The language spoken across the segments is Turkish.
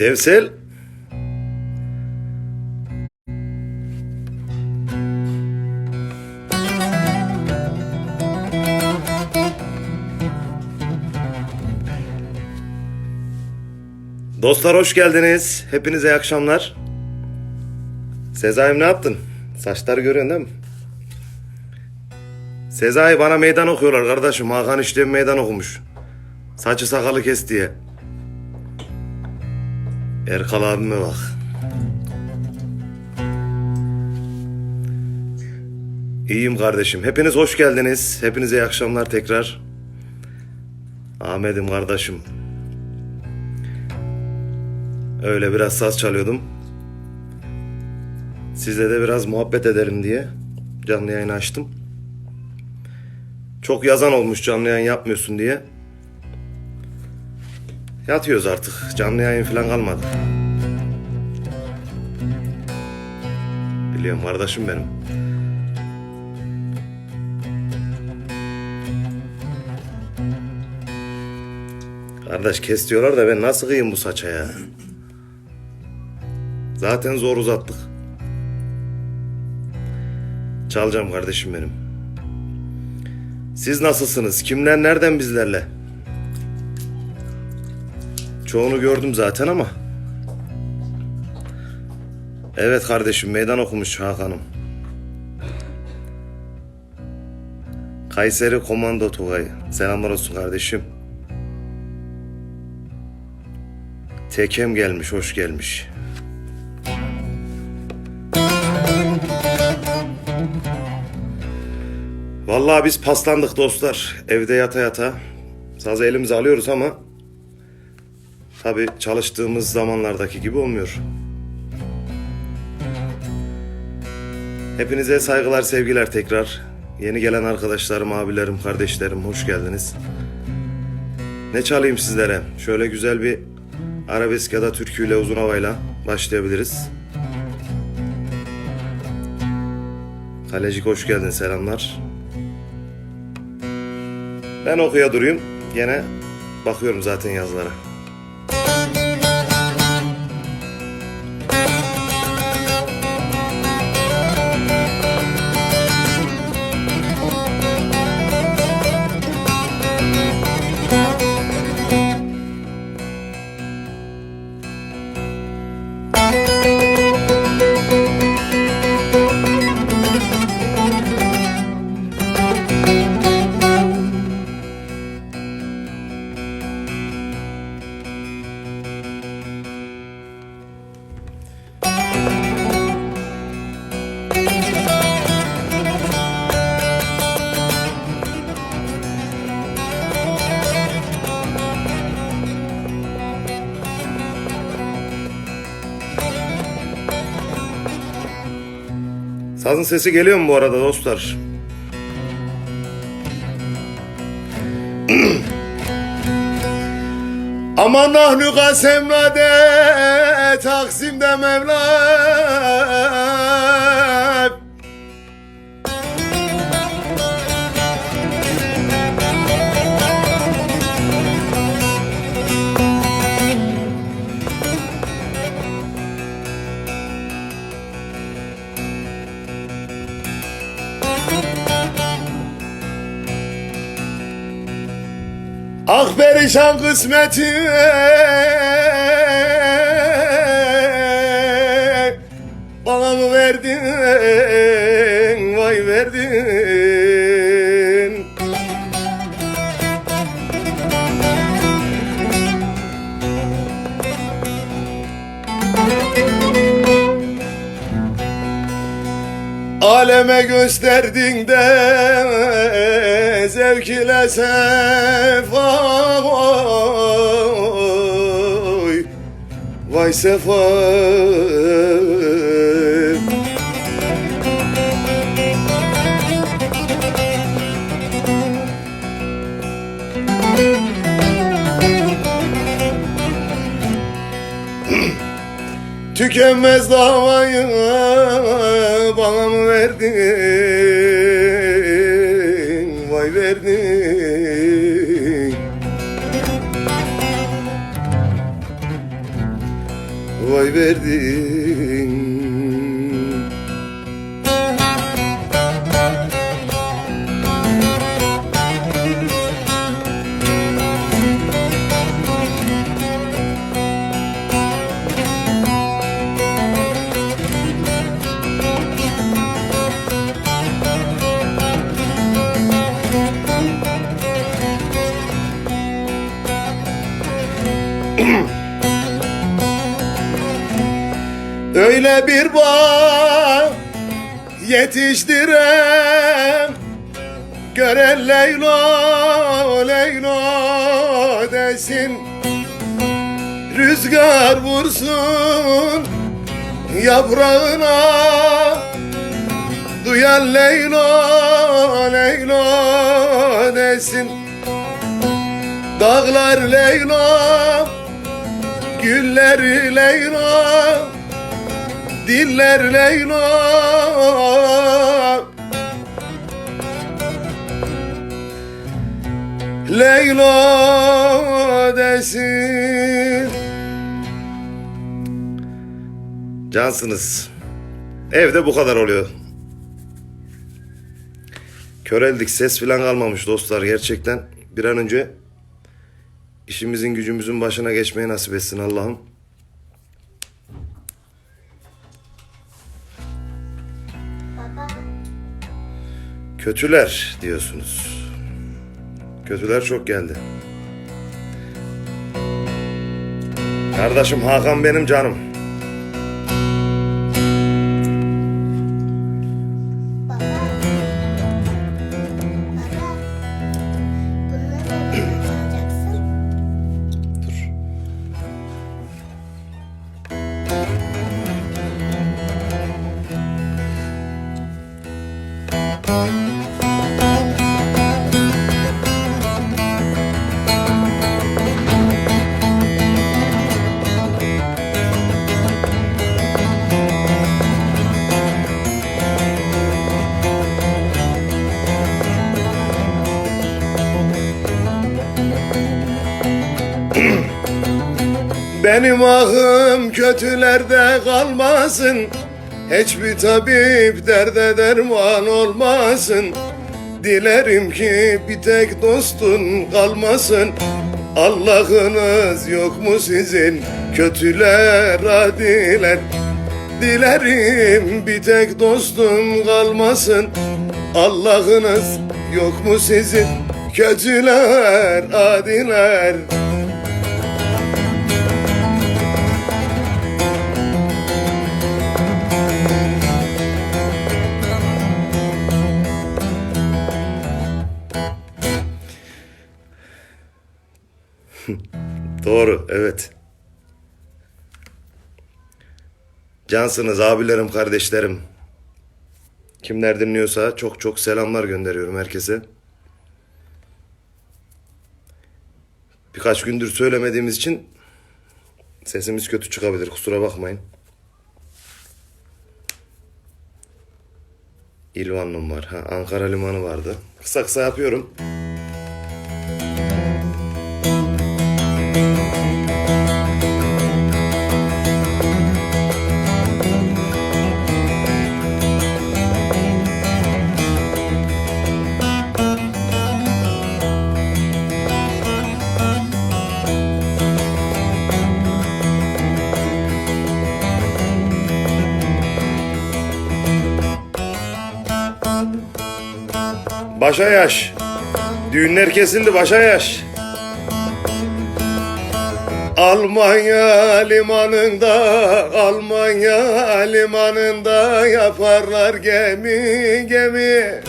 Devsel. Dostlar hoş geldiniz. Hepinize iyi akşamlar. Sezai'm ne yaptın? Saçları görüyorsun değil mi? Sezai bana meydan okuyorlar kardeşim. Hakan işte meydan okumuş. Saçı sakalı kes diye. Erkal abime bak. İyiyim kardeşim. Hepiniz hoş geldiniz. Hepinize iyi akşamlar tekrar. Ahmet'im kardeşim. Öyle biraz saz çalıyordum. Sizle de biraz muhabbet ederim diye canlı yayın açtım. Çok yazan olmuş canlı yayın yapmıyorsun diye. Yatıyoruz artık. Canlı yayın falan kalmadı. Biliyorum kardeşim benim. Kardeş kes diyorlar da ben nasıl kıyayım bu saça ya? Zaten zor uzattık. Çalacağım kardeşim benim. Siz nasılsınız? Kimler nereden bizlerle? Çoğunu gördüm zaten ama. Evet kardeşim meydan okumuş Hakan'ım. Kayseri Komando Tugay. Selamlar olsun kardeşim. Tekem gelmiş, hoş gelmiş. Vallahi biz paslandık dostlar. Evde yata yata. Sazı elimize alıyoruz ama tabi çalıştığımız zamanlardaki gibi olmuyor. Hepinize saygılar, sevgiler tekrar. Yeni gelen arkadaşlarım, abilerim, kardeşlerim hoş geldiniz. Ne çalayım sizlere? Şöyle güzel bir arabesk ya da türküyle uzun havayla başlayabiliriz. Kalecik hoş geldin, selamlar. Ben okuya durayım. Gene bakıyorum zaten yazılara. Sazın sesi geliyor mu bu arada dostlar? Aman nahnu kasemrade Taksim'de Mevlam Ah perişan kısmeti. Bana mı verdin vay verdin. Aleme gösterdin de zevk ile sefa Vay sefa. Tükenmez davayı bana mı verdin koy Öyle bir bağ yetiştirem. Gören Leyla Leyla desin. Rüzgar vursun yaprağına. Duyan Leyla Leyla desin. Dağlar Leyla Güller Leyla Diller Leyla Leyla desin Cansınız. Evde bu kadar oluyor. Köreldik ses filan kalmamış dostlar gerçekten. Bir an önce işimizin gücümüzün başına geçmeyi nasip etsin Allah'ım. Kötüler diyorsunuz. Kötüler çok geldi. Kardeşim Hakan benim canım. Benim ahım kötülerde kalmasın. Hiçbir tabip derde derman olmasın. Dilerim ki bir tek dostun kalmasın. Allah'ınız yok mu sizin? Kötüler adiler. Dilerim bir tek dostum kalmasın. Allah'ınız yok mu sizin? Kötüler adiler Doğru, evet. Cansınız abilerim, kardeşlerim. Kimler dinliyorsa çok çok selamlar gönderiyorum herkese. Birkaç gündür söylemediğimiz için sesimiz kötü çıkabilir. Kusura bakmayın. İlvanlım var. Ha, Ankara Limanı vardı. Kısa kısa yapıyorum. Başa yaş. Düğünler kesildi başa yaş. Almanya limanında, Almanya limanında yaparlar gemi gemi.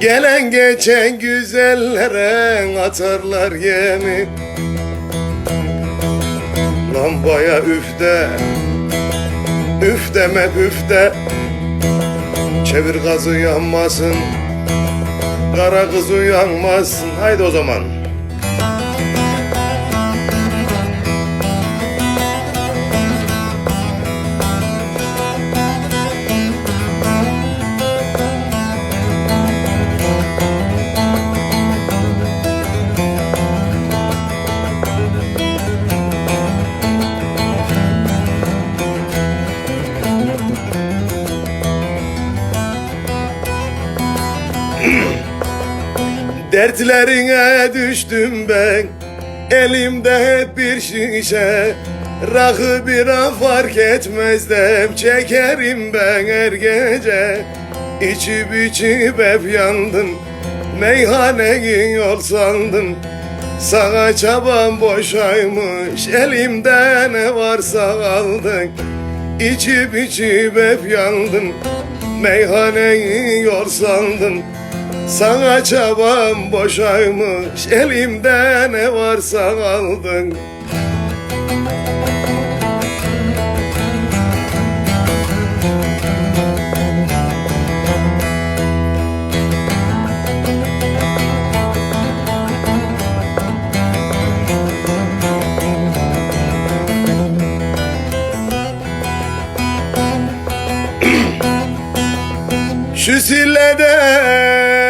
Gelen geçen güzellere atarlar yemi. Lambaya üfte, Üf deme üf de. Çevir gazı yanmasın. Kara kız uyanmasın. Haydi o zaman Dertlerine düştüm ben. Elimde hep bir şişe. Rakı bira fark etmezdim. Çekerim ben her gece. İçip içip hep yandım. Meyhaneyi yol sandım. Sana çabam boşaymış. Elimde ne varsa aldın. İçip içip hep yandım. Meyhaneyi yol sandım sana çabam boşaymış Elimde ne varsa aldın. Şu silleden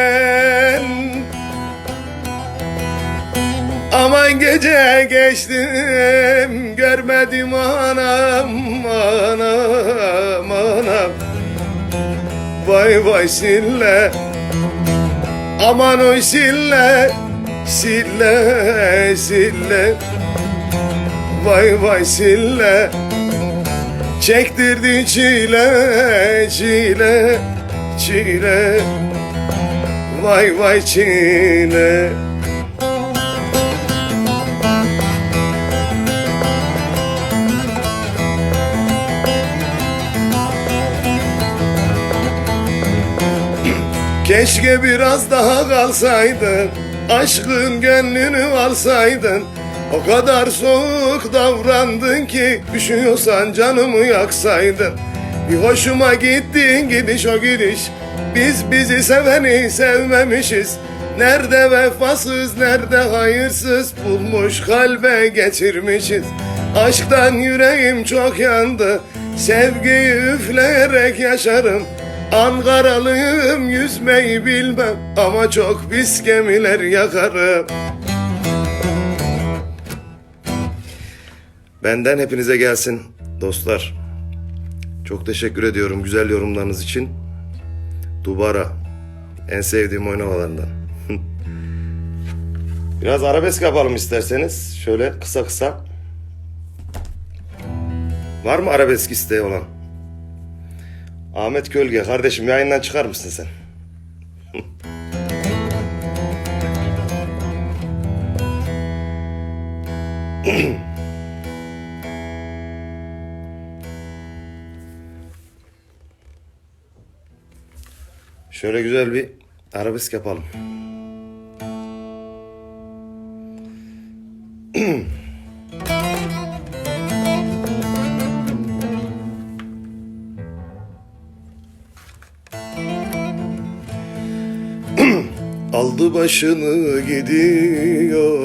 gece geçtim Görmedim anam anam anam. Vay vay sille Aman oy sille Sille sille. Vay vay sille Çektirdi çile çile çile. Vay vay çile Keşke biraz daha kalsaydın Aşkın gönlünü alsaydın. O kadar soğuk davrandın ki Üşüyorsan canımı yaksaydın. Bir hoşuma gittin gidiş o gidiş. Biz bizi seveni sevmemişiz. Nerede vefasız nerede hayırsız Bulmuş kalbe geçirmişiz. Aşktan yüreğim çok yandı. Sevgiyi üfleyerek yaşarım Ankaralıyım yüzmeyi bilmem Ama çok pis gemiler yakarım Benden hepinize gelsin dostlar. Çok teşekkür ediyorum güzel yorumlarınız için. Dubara. En sevdiğim oyun havalarından. Biraz arabesk yapalım isterseniz. Şöyle kısa kısa. Var mı arabesk isteği olan? Ahmet Gölge kardeşim yayından çıkar mısın sen? Şöyle güzel bir arabesk yapalım. Aldı başını gidiyor.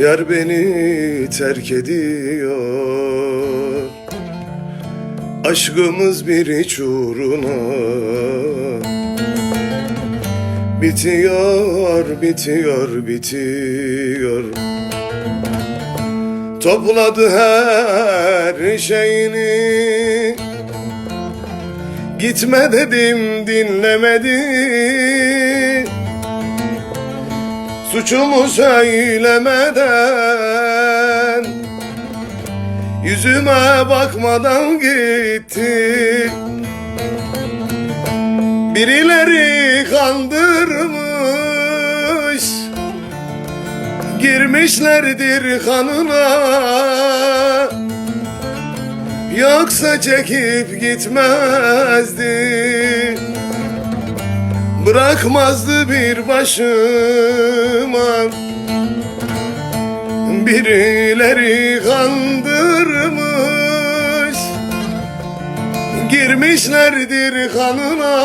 Yar beni terk ediyor. Aşkımız bir iç uğruna Bitiyor, bitiyor, bitiyor. Topladı her şeyini Gitme dedim dinlemedi. Suçumu söylemeden Yüzüme bakmadan gitti. Birileri kandırmış Girmişlerdir kanına Yoksa çekip gitmezdi Bırakmazdı bir başıma. Birileri kandırmış. Girmişlerdir kanına.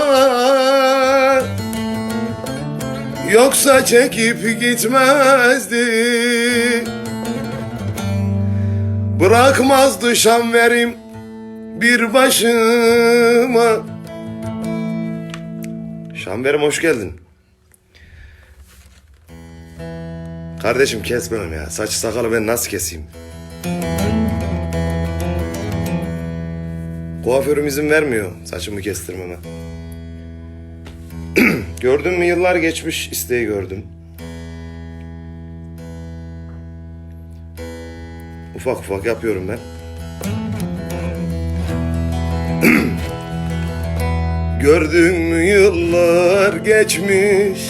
Yoksa çekip gitmezdi Bırakmazdı şam verim bir başıma Şamberim hoş geldin. Kardeşim kesmem ya. Saç sakalı ben nasıl keseyim? Kuaförüm izin vermiyor saçımı kestirmeme. Gördün mü yıllar geçmiş isteği gördüm. Ufak ufak yapıyorum ben. Gördün mü yıllar geçmiş?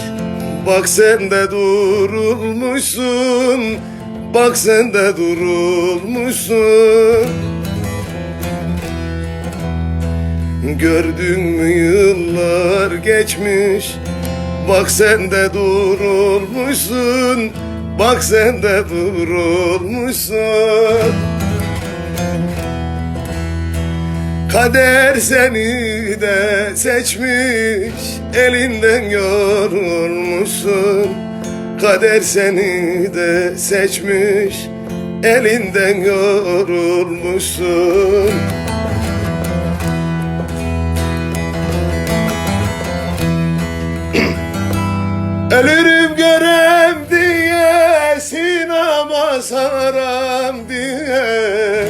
Bak sen de durulmuşsun. Bak sen de durulmuşsun. Gördün mü yıllar geçmiş? Bak sen de durulmuşsun Bak sen de durulmuşsun Kader seni de seçmiş Elinden yorulmuşsun. Kader seni de seçmiş Elinden yorulmuşsun. Ölürüm görem saram diye.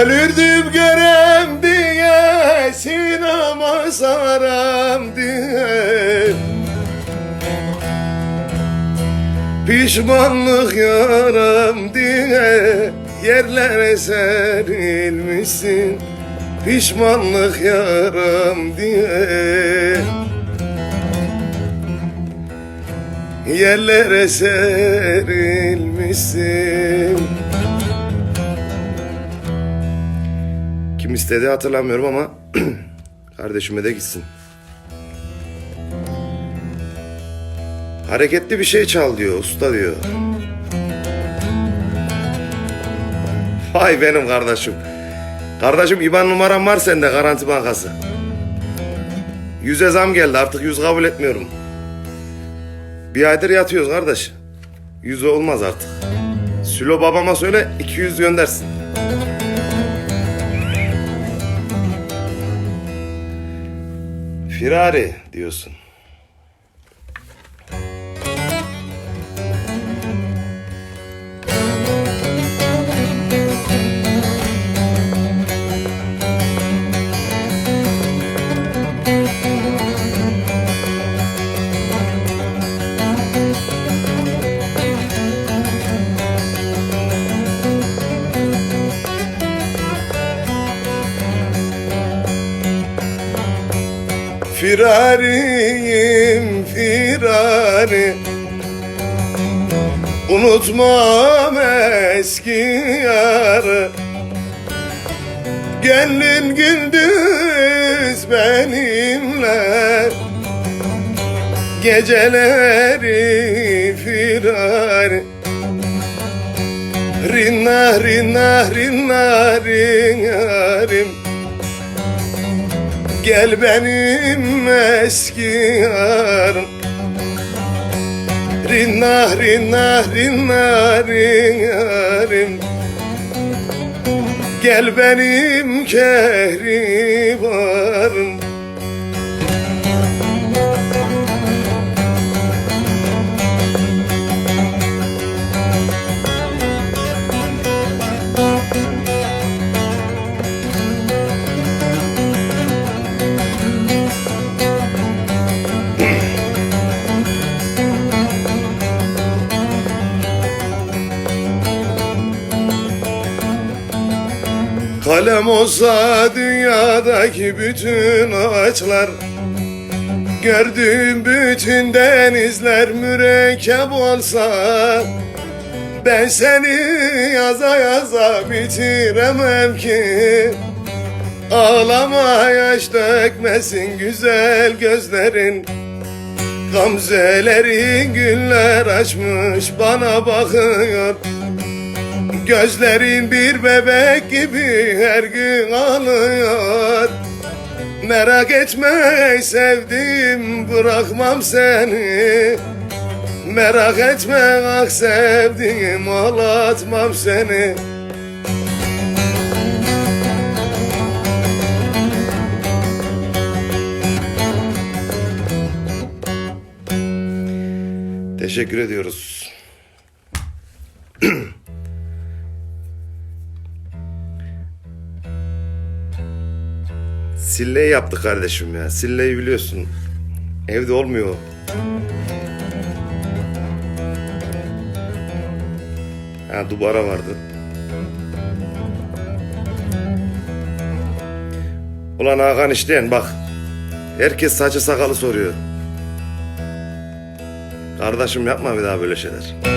Ölürdüm görem diye Sinema saram diye. Pişmanlık yaram diye Yerlere serilmişsin. Pişmanlık yaram diye Yerlere serilmişsin Kim istedi hatırlamıyorum ama kardeşime de gitsin. Hareketli bir şey çal diyor usta diyor. Vay benim kardeşim. Kardeşim IBAN numaram var sende Garanti Bankası. Yüze zam geldi artık yüz kabul etmiyorum. Bir aydır yatıyoruz kardeş. Yüze olmaz artık. Sülo babama söyle 200 göndersin. Firari diyorsun. Firariyim firari. Unutmam eski yarı. Gönlün gündüz benimle. Geceleri firari. Rinna rinna rinna rinnarim Gel benim eski yarım. Rinna rinna rinna rinnarim Gel benim kehribarım Kalem olsa dünyadaki bütün ağaçlar Gördüğüm bütün denizler mürekkep olsa Ben seni yaza yaza bitiremem ki. Ağlama yaş dökmesin güzel gözlerin Gamzelerin güller açmış bana bakıyor Gözlerin bir bebek gibi her gün ağlıyor. Merak etme sevdim bırakmam seni. Merak etme ah sevdim ağlatmam seni. Teşekkür ediyoruz. Silleyi yaptık kardeşim ya. Silleyi biliyorsun. Evde olmuyor. Ha dubara vardı. Ulan Hakan işleyen bak. Herkes saçı sakalı soruyor. Kardeşim yapma bir daha böyle şeyler.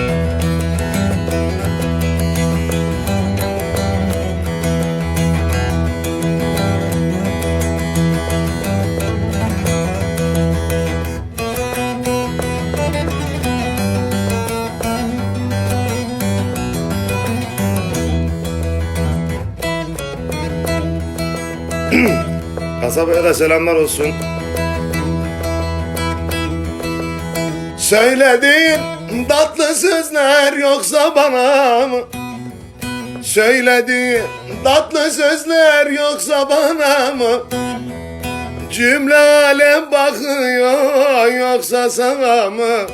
Kasabaya da selamlar olsun. Söylediğin tatlı sözler yoksa bana mı? Söylediğin tatlı sözler yoksa bana mı? Cümle alem bakıyor yoksa sana mı?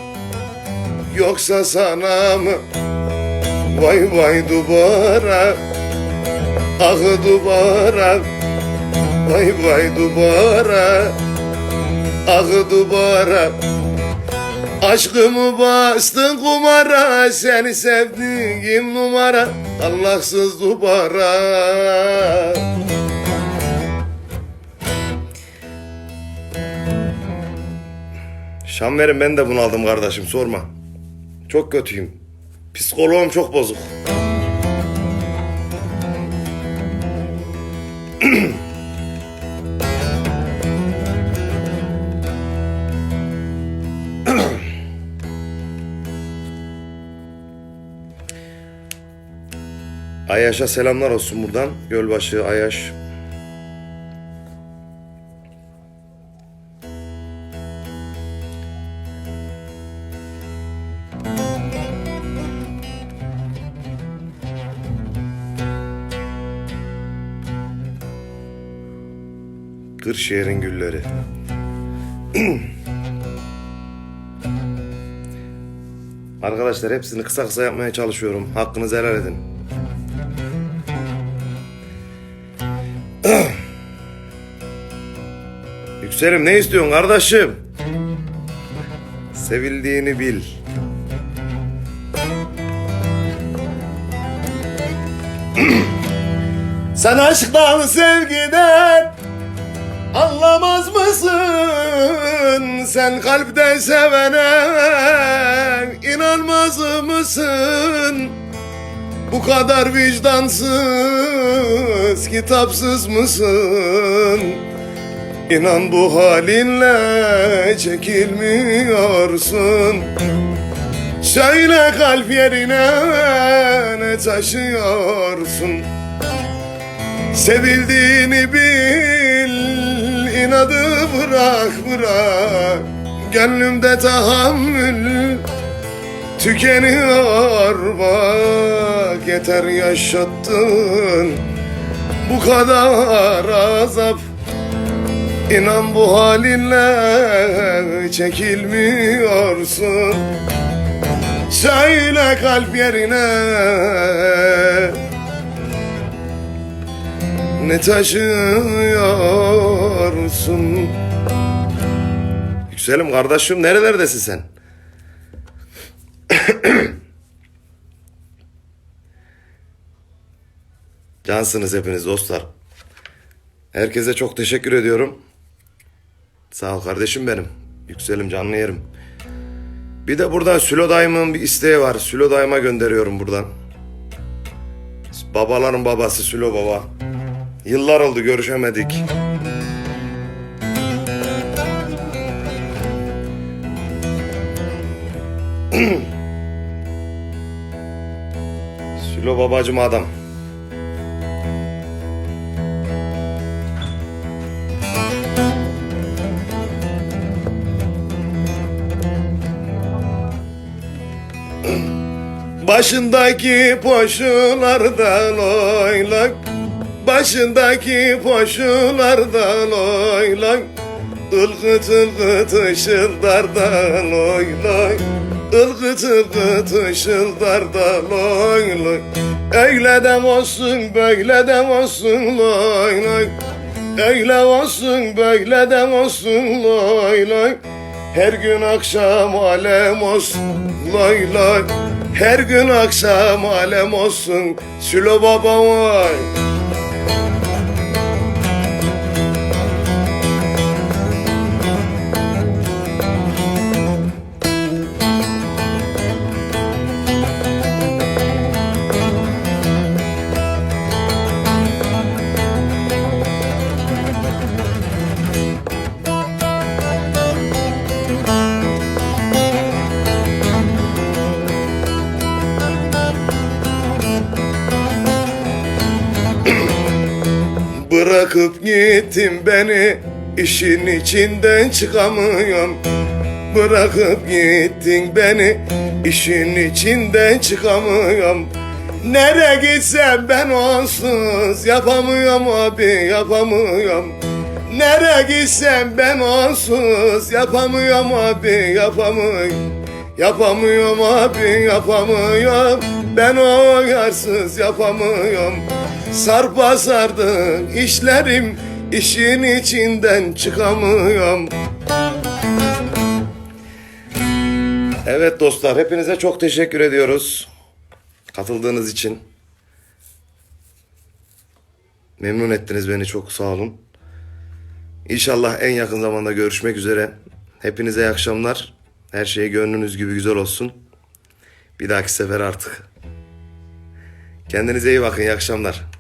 Yoksa sana mı? Vay vay dubara Ah dubara Vay vay dubara Ah dubara Aşkımı bastın kumara Seni sevdiğim numara Allahsız dubara Şam verin ben de bunaldım kardeşim sorma. Çok kötüyüm. Psikoloğum çok bozuk. Ayaş'a selamlar olsun buradan. Gölbaşı Ayaş. Kırşehir'in gülleri. Arkadaşlar hepsini kısa kısa yapmaya çalışıyorum. Hakkınızı helal edin. Yükselim ne istiyorsun kardeşim? Sevildiğini bil. Sen aşktan sevgiden anlamaz mısın? Sen kalpten sevene inanmaz mısın? Bu kadar vicdansız, kitapsız mısın? İnan bu halinle çekilmiyorsun. Söyle kalp yerine ne taşıyorsun? Sevildiğini bil, inadı bırak bırak. Gönlümde tahammül tükeniyor bak. Yeter yaşattın bu kadar azap. İnan bu halinle çekilmiyorsun. Söyle kalp yerine ne taşıyorsun? Yükselim kardeşim nerelerdesin sen? Cansınız hepiniz dostlar. Herkese çok teşekkür ediyorum. Sağ ol kardeşim benim. Yükselim canlı yerim. Bir de buradan Sülo dayımın bir isteği var. Sülo dayıma gönderiyorum buradan. Babaların babası Sülo baba. Yıllar oldu görüşemedik. Sülo babacım adam. Başındaki poşulardan oylak Başındaki poşulardan oylak Ilgıt ılgıt ışıldardan oylak Ilgıt ılgıt ışıldardan oylak Öyle de olsun böyle de olsun loy loy Öyle olsun böyle de olsun lay Her gün akşam alem olsun lay lay. Her gün akşam alem olsun Sülo baba vay Bırakıp gittin beni. İşin içinden çıkamıyorum. Bırakıp gittin beni. İşin içinden çıkamıyorum. Nereye gitsem ben onsuz yapamıyorum abi yapamıyorum. Nereye gitsem ben onsuz yapamıyorum abi yapamıyorum. Yapamıyorum abi yapamıyorum. Ben o yarsız yapamıyorum Sarpa sardı işlerim işin içinden çıkamıyorum. Evet dostlar hepinize çok teşekkür ediyoruz Katıldığınız için. Memnun ettiniz beni çok sağ olun. İnşallah en yakın zamanda görüşmek üzere. Hepinize iyi akşamlar. Her şey gönlünüz gibi güzel olsun. Bir dahaki sefer artık. Kendinize iyi bakın iyi akşamlar